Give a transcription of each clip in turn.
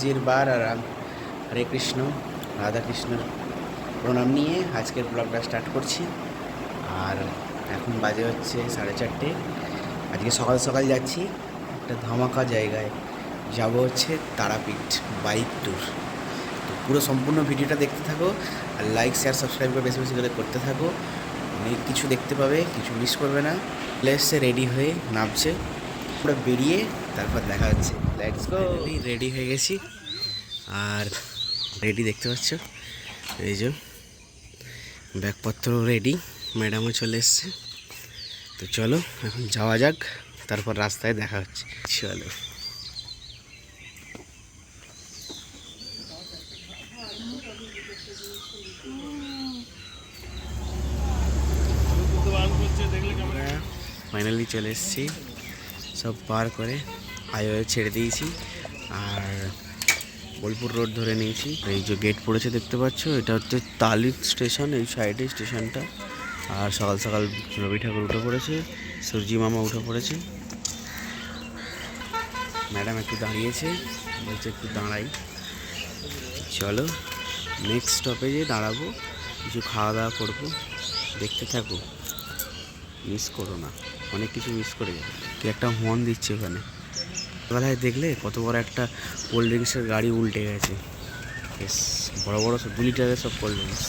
গণেশজির বার আর হরে কৃষ্ণ, রাধা কৃষ্ণর প্রণাম নিয়ে আজকের ব্লগটা স্টার্ট করছি। আর এখন বাজে হচ্ছে সাড়ে চারটে। আজকে সকাল সকাল যাচ্ছি একটা ধামাকা জায়গায়। যাব হচ্ছে তারাপীঠ বাইক ট্যুর। তো পুরো সম্পূর্ণ ভিডিওটা দেখতে থাকো আর লাইক, শেয়ার, সাবস্ক্রাইব করে বেশি বেশি করে করতে থাকো। অনেক কিছু দেখতে পাবে, কিছু মিস করবে না। প্লেসে রেডি হয়ে নামছে। পুরো বেরিয়ে তারপর দেখা হচ্ছে। লেটস গো রেডি হয়ে গেছি। আর রেডি দেখতে পাচ্ছ? এই যে ব্যাগপত্র রেডি ম্যাডামও চলে এসছে। তো চলো, এখন যাওয়া যাক, তারপর রাস্তায় দেখা হচ্ছে। চলো। ফাইনালি চলে এসেছি। সব পার করে। হাইওয়ে ছেড়ে দিয়েছি। আর বোলপুর রোড ধরে নিয়েছি। এই যে গেট পড়েছে দেখতে পাচ্ছ, এটা হচ্ছে তালিক স্টেশন এই সাইডে স্টেশনটা আর সকাল সকাল রবি ঠাকুর উঠে পড়েছে, সূর্যি মামা উঠে পড়েছে। ম্যাডাম একটু দাঁড়িয়েছে, বলছে একটু দাঁড়াই। চলো নেক্সট স্টপেজে দাঁড়াবো, কিছু খাওয়া দাওয়া করব। দেখতে থাকো। মিস করো না। অনেক কিছু মিস করে যাবে। কি একটা হর্ন দিচ্ছে ওখানে। বেলায় দেখলে কত বড় একটা কোল্ড ড্রিঙ্কসের গাড়ি উল্টে গেছে। বেশ, বড় বড় সব দু লিটারের সব কোল্ড ড্রিঙ্কস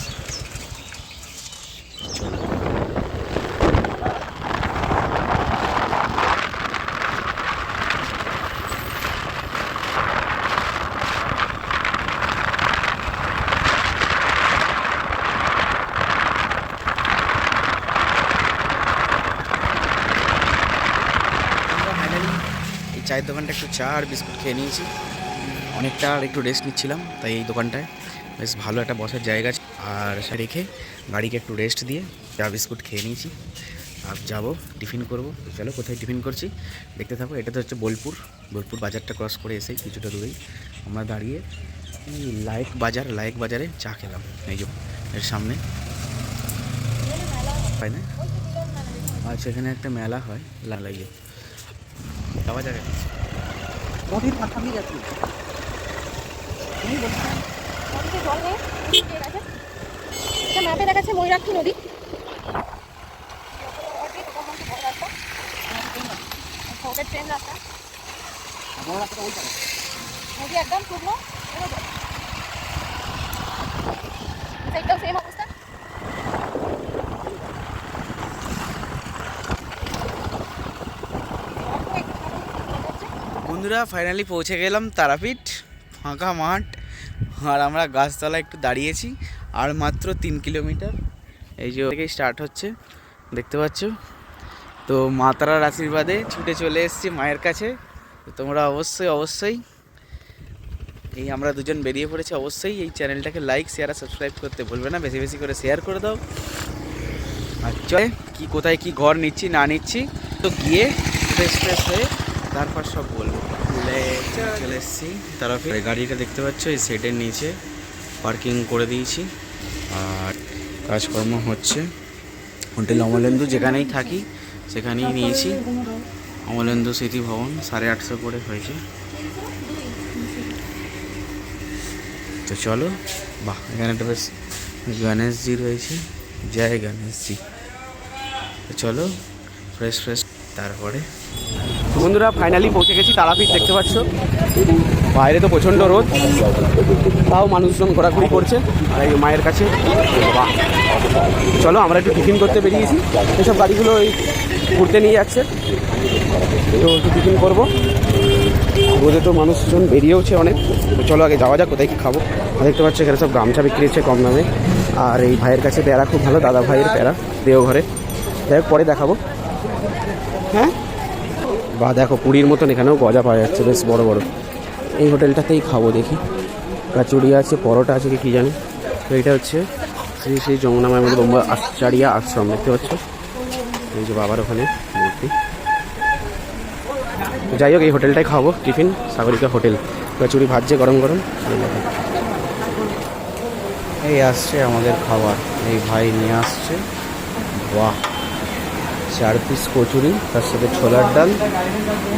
এই চায়ের দোকানটা একটু চা আর বিস্কুট খেয়ে নিয়েছি। অনেকটা আর একটু রেস্ট নিচ্ছিলাম, তাই এই দোকানটায়। বেশ ভালো একটা বসার জায়গা। আর রেখে গাড়িকে একটু রেস্ট দিয়ে চা, বিস্কুট খেয়ে নিয়েছি। আর যাব, টিফিন করব। চলো কোথায় টিফিন করছি? দেখতে থাকো, এটা তো হচ্ছে বোলপুর। বোলপুর বাজারটা ক্রস করে এসেই কিছুটা দূরেই। আমরা দাঁড়িয়ে লাইক বাজার লাইক বাজারে চা খেলাম। এই যে, এর সামনে। না? আর সেখানে একটা মেলা হয়, লালাইয়ে। যাওয়া যাবে। নদীর মাথামি যাচ্ছি তুমি বলছিলাম নদীতে জল নেই ঠিক আছে এটা ম্যাপে দেখাচ্ছে ময়ূরাক্ষী নদী। ওটা ট্রেন রাস্তা। বড় রাস্তাটা ওই পারে নদী একদম শুকনো সাইডটাও সেম বন্ধুরা ফাইনালি পৌঁছে গেলাম তারাপীঠ, ফাঁকা মাঠ, আর আমরা গাছতলা একটু দাঁড়িয়েছি, আর মাত্র তিন কিলোমিটার এই যে থেকেই স্টার্ট হচ্ছে, দেখতে পাচ্ছ? তো মা তারার আশীর্বাদে ছুটে চলে এসেছি মায়ের কাছে। তোমরা অবশ্যই অবশ্যই এই আমরা দুজন বেরিয়ে পড়েছি, অবশ্যই এই চ্যানেলটাকে লাইক শেয়ার আর সাবস্ক্রাইব করতে ভুলবে না, বেশি বেশি করে শেয়ার করে দাও। আর চলে, কি কোথায় কি ঘর নিচ্ছি, না নিচ্ছি, তো গিয়ে ফ্রেশ ফ্রেশ হয়ে তারপর সব বলব। চলে এসেছি। তারপরে গাড়িটা দেখতে পাচ্ছ, এই সেটের নিচে পার্কিং করে দিয়েছি। আর কাজকর্ম হচ্ছে। হোটেল অমলেন্দু যেখানেই থাকি, সেখানেই নিয়েছি। অমলেন্দু স্মৃতি ভবন, সাড়ে আটশো করে হয়েছে। তো চলো, বাহ, এখানে একটা বেশ গণেশজি রয়েছে। জয় গণেশজি। তো চলো ফ্রেশ ফ্রেশ তারপরে বন্ধুরা ফাইনালি পৌঁছে গেছি, তারাপীঠ দেখতে পাচ্ছ। বাইরে তো প্রচণ্ড রোদ, তাও মানুষজন ঘোরাঘুরি করছে, আর এই মায়ের কাছে চলো, আমরা একটু টিফিন করতে বেরিয়েছি। এসব গাড়িগুলো ওই ঘুরতে নিয়ে যাচ্ছে। তো একটু টিফিন করব। রোদে তো মানুষজন বেরিয়েওছে অনেক। চলো, আগে যাওয়া যাক, কোথায় কি খাব। দেখতে পাচ্ছ, এখানে সব গামছা বিক্রি হচ্ছে কম দামে। আর এই ভাইয়ের কাছে প্যারা খুব ভালো, দাদা ভাইয়ের প্যারা, দেওঘরে। যাই পরে দেখাবো। হ্যাঁ? বা দেখো পুরীর মতন এখানেও গজা পাওয়া যাচ্ছে, বেশ বড় বড়। এই হোটেলটাতেই খাব দেখি। কাচুরি আছে, পরোটা আছে, কি কী জানি। তো এটা হচ্ছে শ্রী শ্রী যমুনামায় মধ্যে ব্রহ্ম আচারিয়া আশ্রম, দেখতে পাচ্ছ? এই যে বাবার ওখানে মূর্তি। যাই হোক, এই হোটেলটাই খাব, টিফিন, সাগরিকা হোটেল। কচুরি ভাজছে গরম গরম। এই আসছে আমাদের খাবার। এই ভাই নিয়ে আসছে। বাহ! চার পিস কচুরি, তার সাথে ছোলার ডাল।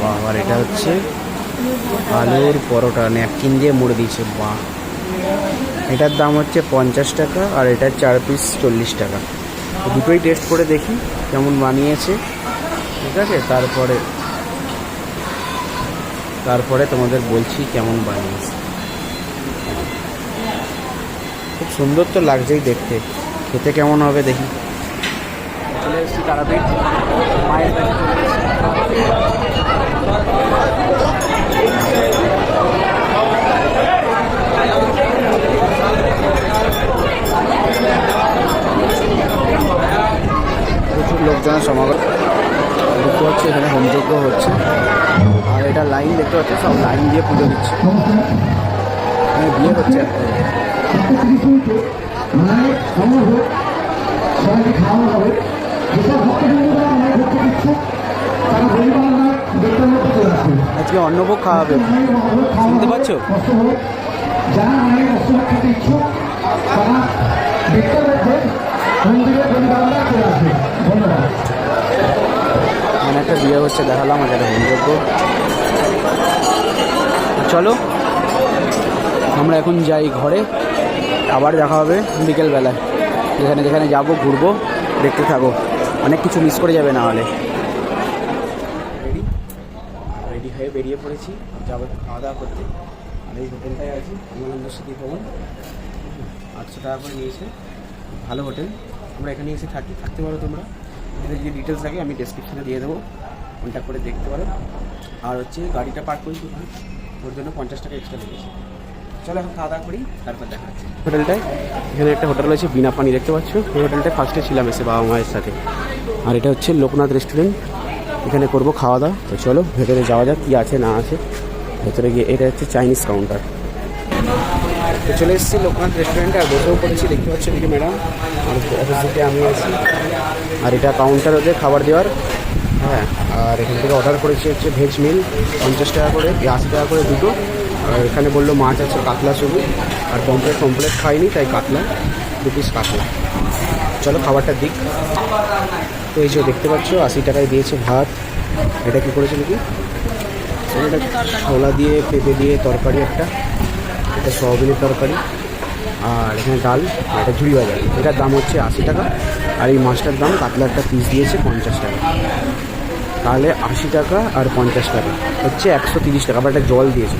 বাহ আর এটা হচ্ছে আলুর পরোটা ন্যাপকিন দিয়ে মুড়ে দিয়েছে, বাহ। এটার দাম হচ্ছে পঞ্চাশ টাকা আর এটার চার পিস চল্লিশ টাকা। দুটোই টেস্ট করে দেখি কেমন বানিয়েছে। ঠিক আছে, তারপরে তারপরে তোমাদের বলছি কেমন বানিয়েছে। খুব সুন্দর তো লাগছেই দেখতে। খেতে কেমন হবে দেখি। তারাপীঠ মায়ের কাছে প্রচুর লোকজনের সমাগম দেখতে পাচ্ছি এখানে হোমযজ্ঞ হচ্ছে। আর এটা লাইন দেখতে পাচ্ছি সব লাইন দিয়ে পুজো দিচ্ছে। এখানে বিয়ে হচ্ছে একটা। আজকে অন্নভোগ খাওয়াবে। শুনতে পাচ্ছ? মানে একটা বিয়ে হচ্ছে, দেখালাম আর একটা চলো, আমরা এখন যাই ঘরে। আবার দেখা হবে বিকেলবেলায়। যেখানে যেখানে যাব, ঘুরবো, দেখতে থাকো। অনেক কিছু মিস করে যাবে না হলে। রেডি রেডি হয়ে বেরিয়ে পড়েছি। যাব খাওয়া দাওয়া করতে। আর এই হোটেলটায় আছি বিমানন্দ স্মৃতি ভবন। আটশো টাকা করে নিয়েছে। ভালো হোটেল। আমরা এখানে এসে থাকি। থাকতে পারো তোমরা। এখানে যদি ডিটেলস লাগে আমি ডেসক্রিপশনে দিয়ে দেবো। কন্ট্যাক্ট করে দেখতে পারো। আর হচ্ছে গাড়িটা পার্ক করেছি ওর জন্য পঞ্চাশ টাকা এক্সট্রা লেগেছে। চলো এখন খাওয়া দাওয়া করি, তারপর দেখা হোটেলটায়? এখানে একটা হোটেল রয়েছে, বিনা পানি, দেখতে পাচ্ছ? এই হোটেলটায় ফার্স্টে ছিলাম এসে বাবা মায়ের সাথে। আর এটা হচ্ছে লোকনাথ রেস্টুরেন্ট এখানে করব খাওয়া দাওয়া। তো চলো, ভেতরে যাওয়া যাক, কী আছে, না আছে। ভেতরে গিয়ে, এটা হচ্ছে চাইনিজ কাউন্টার চলে এসেছি লোকনাথ রেস্টুরেন্টে আর বসেও পড়েছি, দেখতে পাচ্ছি এদিকে ম্যাডাম আর আমি আছি। আর এটা কাউন্টার ওদের খাবার দেওয়ার। হ্যাঁ আর এখান থেকে অর্ডার করেছি হচ্ছে ভেজ মিল পঞ্চাশ টাকা করে আশি টাকা করে দুটো। আর এখানে বলল মাছ আছে, কাতলা শুধু। আর পমপ্লেট পমপ্লেট খাইনি, তাই কাতলা, দু পিস কাতলা। চলো খাবারটা দিক। তো এই যে দেখতে পাচ্ছ, আশি টাকায় দিয়েছে ভাত। এটা কি করেছে নাকি? এটা ছোলা দিয়ে, পেঁপে দিয়ে তরকারি একটা। এটা সয়াবিনের তরকারি। আর এখানে ডাল, এটা ঝুড়ি বাজার এটার দাম হচ্ছে আশি টাকা। আর এই মাছটার দাম কাতলা একটা পিস দিয়েছে পঞ্চাশ টাকা। তাহলে আশি টাকা আর পঞ্চাশ টাকা। হচ্ছে একশো তিরিশ টাকা আবার একটা জল দিয়েছে।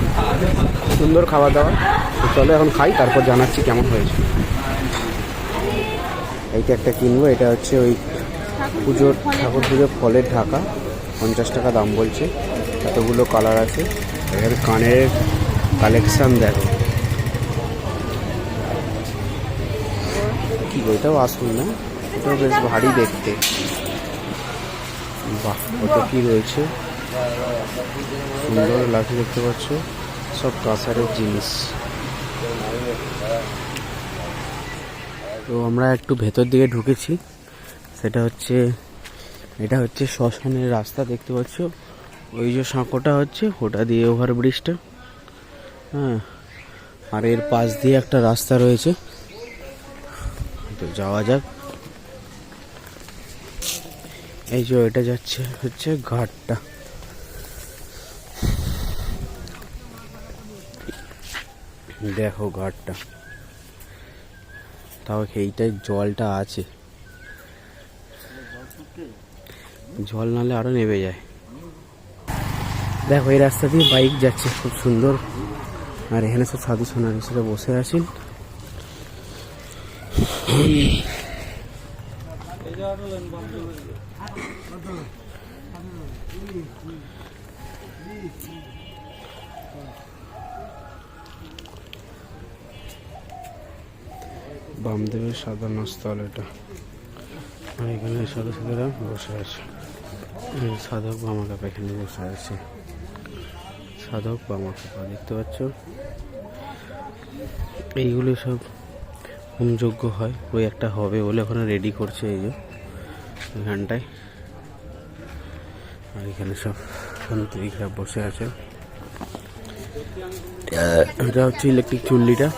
সুন্দর খাওয়া দাওয়া। তো চলো এখন খাই তারপর জানাচ্ছি কেমন হয়েছে। এইটা একটা কিনবো এটা হচ্ছে ওই পুজোর ঠাকুর পুজোর ফলের ঢাকা। পঞ্চাশ টাকা দাম বলছে। এতগুলো কালার আছে। এখানে কানের কালেকশান দেখো। কি গো, এটাও আসুন না? এটাও বেশ ভারী দেখতে। বাহ কত কি রয়েছে? সুন্দর লাগছে দেখতে পাচ্ছ। সব কাঁসারের জিনিস। তো আমরা একটু ভেতর দিকে ঢুকেছি। সেটা হচ্ছে, এটা হচ্ছে শ্মশানের রাস্তা দেখতে পাচ্ছ। ওই যে সাঁকোটা হচ্ছে, ওটা দিয়ে ওভার ব্রিজটা। হ্যাঁ আর এর পাশ দিয়ে একটা রাস্তা রয়েছে। তো যাওয়া যাক। এই যে এটা যাচ্ছে, হচ্ছে ঘাটটা দেখো ঘাটটা তাও এইটাই জলটা আছে। জল নালে আরও নেমে যায়। দেখো, এই রাস্তা দিয়ে বাইক যাচ্ছে, খুব সুন্দর। আর এখানে সব সাধু সন্ন্যাসীরা বসে আছেন। বামদেবের সাধারণ স্থল এটা। আর এখানে সাধু সাধুরা বসে আছে। সাধক বামাকাপা এখানে বসে আছে। সাধক বামাকাপা দেখতে পাচ্ছ? এইগুলো সব হোমযজ্ঞ হয়। ওই একটা হবে বলে ওখানে রেডি করছে এই যে। এখানটায়। আর এখানে সব তান্ত্রিকরা বসে আছে। এটা হচ্ছে ইলেকট্রিক চুল্লিটা।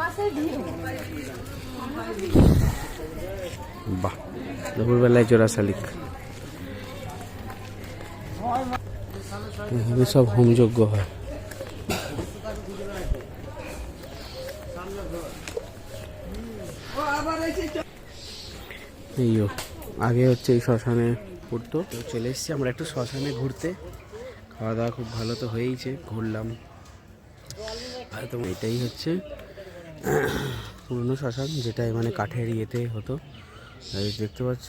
মাসে ভিড় বাহ দুপুরবেলায় জোড়া শালিক সব হোমযজ্ঞ হয়। এইও আগে হচ্ছে এই শ্মশানে পড়তো, তো চলে এসেছি আমরা একটু শ্মশানে ঘুরতে। খাওয়া দাওয়া খুব ভালো তো হয়েইছে, ঘুরলাম। আর তো এটাই হচ্ছে, পুরনো শ্মশান যেটা মানে কাঠের ইয়েতে হতো দেখতে পাচ্ছ।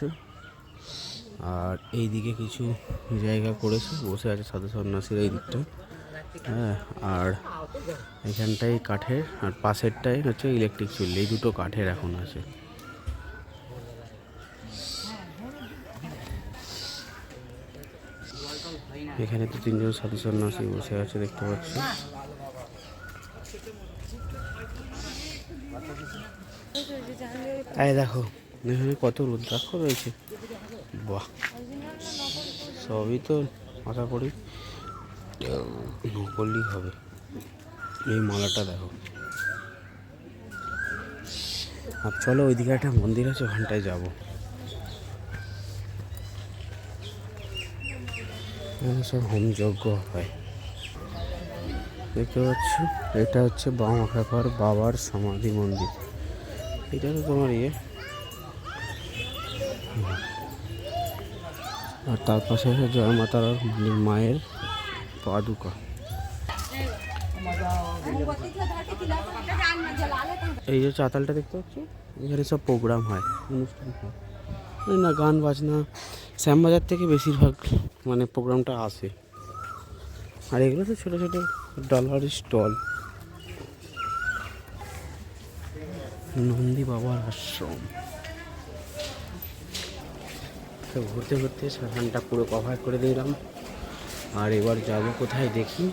আর এই দিকে কিছু জায়গা করেছে, বসে আছে সাধু সন্ন্যাসীর এই দিকটা হ্যাঁ আর এখানটাই কাঠের, আর পাশেরটাই হচ্ছে ইলেকট্রিক চুল্লি, এই দুটো কাঠের এখন আছে। এখানে তো তিনজন সাধু সন্ন্যাসী বসে আছে দেখতে পাচ্ছি। এই দেখো। এখানে কত রুদ্রাক্ষ রয়েছে। বাহ সবই তো আশা করি করলেই হবে। এই মালাটা দেখো। আর চলো ওইদিকে একটা মন্দির আছে ওখানটায় যাব। এখানে সব হোমযজ্ঞ হয়। দেখতে পাচ্ছ? এটা হচ্ছে বামাখাপার বাবার সমাধি মন্দির। এটা তো তোমার ইয়ে। হুম। আর তার পাশে আছে জয় মাতার মায়ের পাদুকা। এই যে চাতালটা দেখতে পাচ্ছ? এখানে সব প্রোগ্রাম হয়, অনুষ্ঠান হয়। এই না, গান বাজনা, শ্যামবাজার থেকে বেশিরভাগ মানে প্রোগ্রামটা আসে আর এগুলো তো ছোটো ছোটো ডলার স্টল নন্দী বাবার আশ্রম। তো ঘুরতে ঘুরতে শ্মশানটা পুরো কভার করে দিলাম। আর এবার যাব কোথায় দেখি।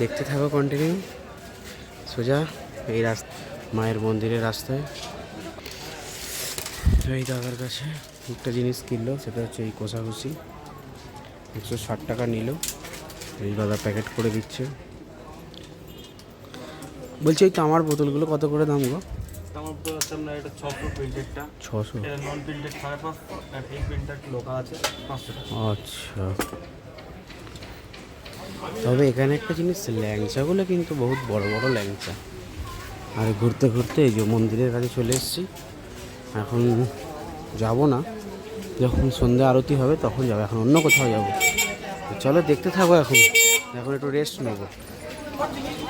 দেখতে থাকো কন্টিনিউ সোজা, এই রাস্তা, মায়ের মন্দিরের রাস্তায়। তো এই দাদার কাছে একটা জিনিস কিনলো, সেটা হচ্ছে এই কষাকষি একশো ষাট টাকা নিল। এই দাদা প্যাকেট করে দিচ্ছে। বলছি ওই তামার বোতলগুলো কত করে দাম গো? আমার তো হচ্ছে আপনার এটা ছশো প্রিন্টেডটা ছশো। এটা নন প্রিন্টেড সাড়ে পাঁচশো আর এই প্রিন্টেড লোকাল আছে পাঁচশো আচ্ছা। তবে এখানে একটা জিনিস ল্যাংচাগুলো কিন্তু বহুত বড় বড় ল্যাংচা। আর ঘুরতে ঘুরতে এই যে মন্দিরের কাছে চলে এসেছি। এখন যাব না। যখন সন্ধ্যা আরতি হবে, তখন যাব। এখন অন্য কোথাও যাব। চলো দেখতে থাকো এখন। এখন একটু রেস্ট নেব।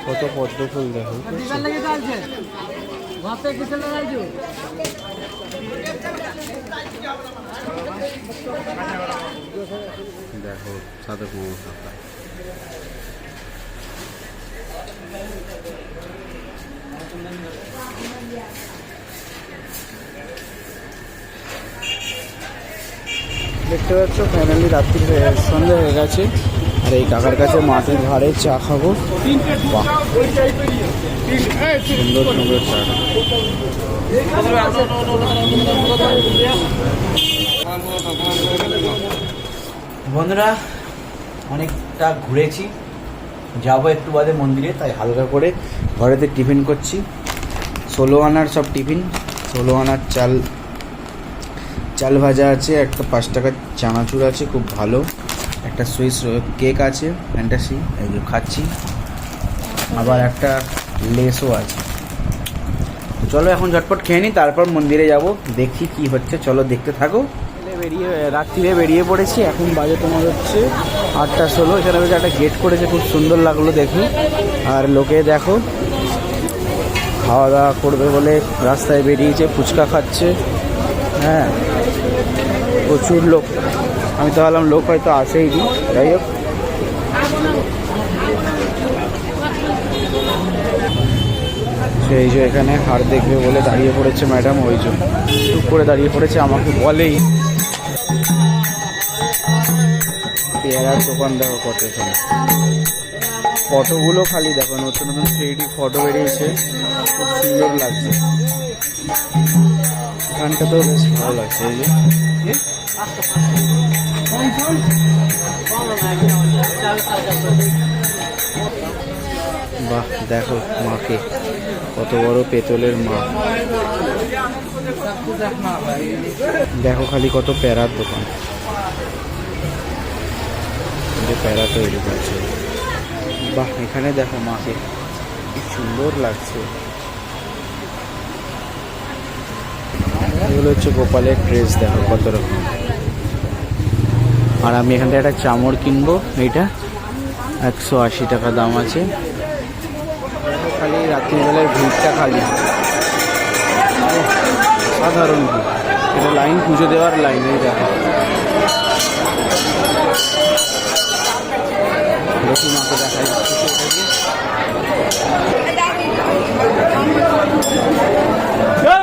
কত পদ্ম ফুল দেখো। দেখো, সাদা কুমড়ো দেখতে পাচ্ছ ফাইনালি রাত্রি সন্ধ্যা হয়ে গেছে। আর এই কাকার কাছে মাটির ভাড়ে চা খাব। সুন্দর সুন্দর চা। বন্ধুরা, অনেকটা ঘুরেছি। যাব একটু বাদে মন্দিরে, তাই হালকা করে ঘরেতে টিফিন করছি। ষোলো আনার সব টিফিন, ষোলো আনার চাল চাল ভাজা আছে, একটা পাঁচ টাকার চানাচুর আছে, খুব ভালো। একটা সুইস কেক আছে ফ্যান্টাসি এই খাচ্ছি। আবার একটা লেসও আছে। চলো এখন ঝটপট খেয়ে নিই তারপর মন্দিরে যাব, দেখি কি হচ্ছে। চলো দেখতে থাকো। বেরিয়ে, রাত্রিরে বেরিয়ে পড়েছি, এখন বাজে তোমার হচ্ছে আটটা ষোলো। এখানে বেশ একটা গেট করেছে, খুব সুন্দর লাগল দেখে। আর লোকে দেখো, খাওয়া দাওয়া করবে বলে রাস্তায় বেরিয়েছে, ফুচকা খাচ্ছে। হ্যাঁ। প্রচুর লোক। আমি তো ভাবলাম লোক হয়তো আসেই নি। যাই হোক। সেই যে এখানে হার দেখবে বলে দাঁড়িয়ে পড়েছে ম্যাডাম, ওই জন্য। চুপ করে দাঁড়িয়ে পড়েছে, আমাকে বলেই। পেয়ারার দোকান দেখো কত এখানে। ফটোগুলো খালি দেখো, নতুন নতুন থ্রি ফটো বেরিয়েছে। খুব সুন্দর লাগছে। গানটা তো বেশ ভালো লাগছে এই যে বাহ, দেখো মাকে, কত বড় পেতলের মা। দেখো খালি কত প্যারার দোকান। প্যারা তৈরি করছে। বাহ, এখানে দেখো মাকে, কি সুন্দর লাগছে। এগুলো হচ্ছে গোপালের ড্রেস দেখো কত রকম। আর আমি এখান থেকে একটা চামড় কিনবো, এইটা। একশো আশি টাকা দাম আছে। খালি রাত্রিবেলায় ভিড়টা খালি। সাধারণ ভিড়। এটা লাইন পুজো দেওয়ার লাইন এই দেখো। যাচ্ছে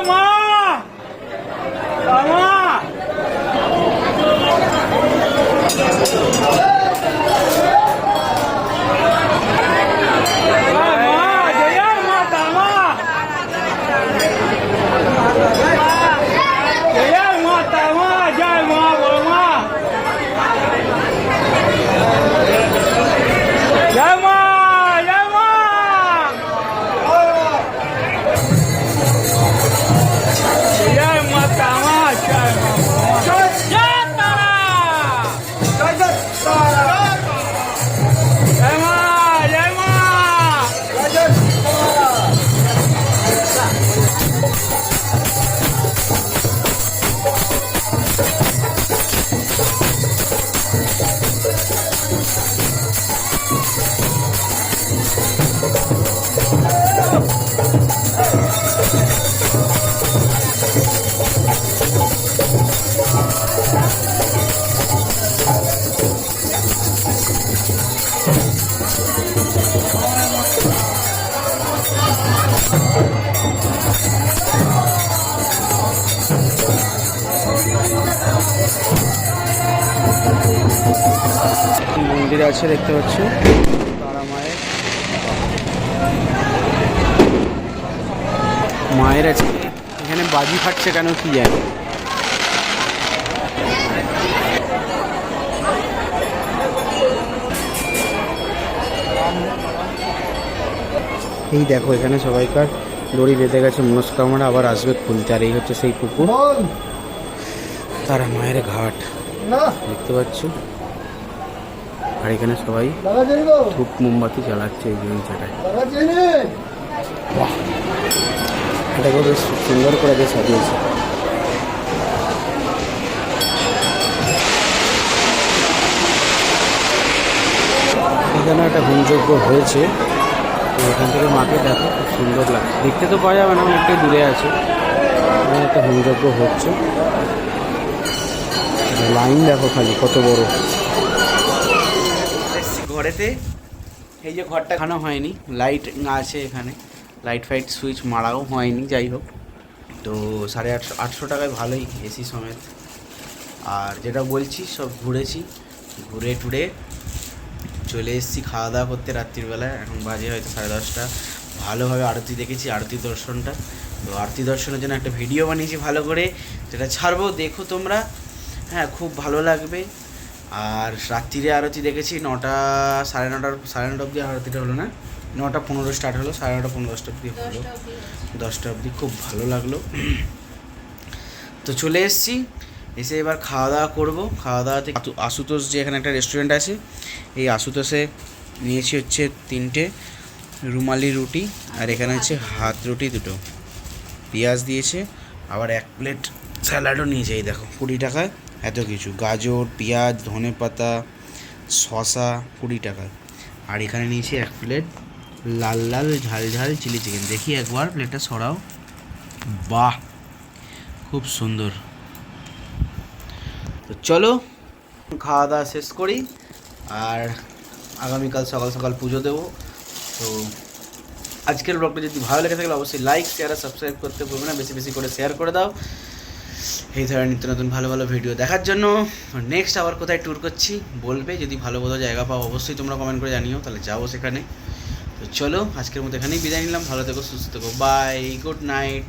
দেখতে পাচ্ছ। তারা মায়ের। মায়ের আছে। এখানে বাজি ফাটছে কেন কি জানি। এই দেখো এখানে সবাইকার দড়ি বেঁধে গেছে মনস্কামনা আবার আসবে খুলতে। আর এই হচ্ছে সেই পুকুর। তারা মায়ের ঘাট। দেখতে পাচ্ছ? আর এখানে সবাই ধূপ মোমবাতি জ্বালাচ্ছে এই জায়গায় বেশ সুন্দর করে বেশ সাজিয়েছে। এখানে একটা হোমযজ্ঞ হয়েছে। এখান থেকে মাকে দেখো, খুব সুন্দর লাগছে। দেখতে তো পাওয়া যাবে না, অনেকটাই দূরে আছে। এখানে একটা হোমযজ্ঞ হচ্ছে। লাইন দেখো খালি, কত বড়। ঘরেতে। এই যে ঘরটা খানো হয়নি লাইট আছে এখানে। লাইট ফাইট সুইচ মারাও হয়নি, যাই হোক। তো সাড়ে আটশো আটশো টাকায় ভালোই এসি সমেত। আর যেটা বলছি, সব ঘুরেছি। ঘুরে টুরে চলে এসেছি খাওয়া দাওয়া করতে রাত্রিবেলায়। এখন বাজে হয়তো সাড়ে দশটা। ভালোভাবে আরতি দেখেছি, আরতি দর্শনটা। তো আরতি দর্শনের জন্য একটা ভিডিও বানিয়েছি ভালো করে। যেটা ছাড়বো, দেখো তোমরা। হ্যাঁ খুব ভালো লাগবে। আর রাত্রিরে আরতি দেখেছি নটা সাড়ে নটার সাড়ে নটা অবধি আরতিটা হলো না? নটা পনেরো স্টার্ট হলো সাড়ে নটা পনেরো দশটা অবধি হলো। দশটা অবধি খুব ভালো লাগল। তো চলে এসেছি এসে এবার খাওয়া দাওয়া করব। খাওয়া দাওয়া থেকে আশুতোষ যে এখানে একটা রেস্টুরেন্ট আছে এই আশুতোষে নিয়েছি হচ্ছে তিনটে রুমালি রুটি আর এখানে হচ্ছে হাত রুটি দুটো। পেঁয়াজ দিয়েছে আবার এক প্লেট স্যালাডও নিয়েছে এই দেখো কুড়ি টাকায়। এত কিছু। গাজর, পেঁয়াজ, ধনে পাতা শশা কুড়ি টাকায় আর এখানে নিয়েছি এক প্লেট লাল লাল ঝাল ঝাল চিলি চিকেন। দেখি একবার প্লেটটা সরাও। বাহ! খুব সুন্দর। তো চলো, খাওয়া দাওয়া শেষ করি। আর আগামীকাল সকাল সকাল পুজো দেবো। তো আজকের ব্লগটা যদি ভালো লেগে থাকলে অবশ্যই লাইক শেয়ার আর সাবস্ক্রাইব করতে ভুলবে না। বেশি বেশি করে শেয়ার করে দাও। এই ধরনের নিত্য নতুন ভালো ভালো ভিডিও দেখার জন্য। নেক্সট আবার কোথায় ট্যুর করছি, বলবে। যদি ভালো ভালো জায়গা পাও, অবশ্যই তোমরা কমেন্ট করে জানিও, তাহলে যাব সেখানে। তো চলো, আজকের মতো এখানেই বিদায় নিলাম। ভালো থেকো, সুস্থ থেকো। Bye good night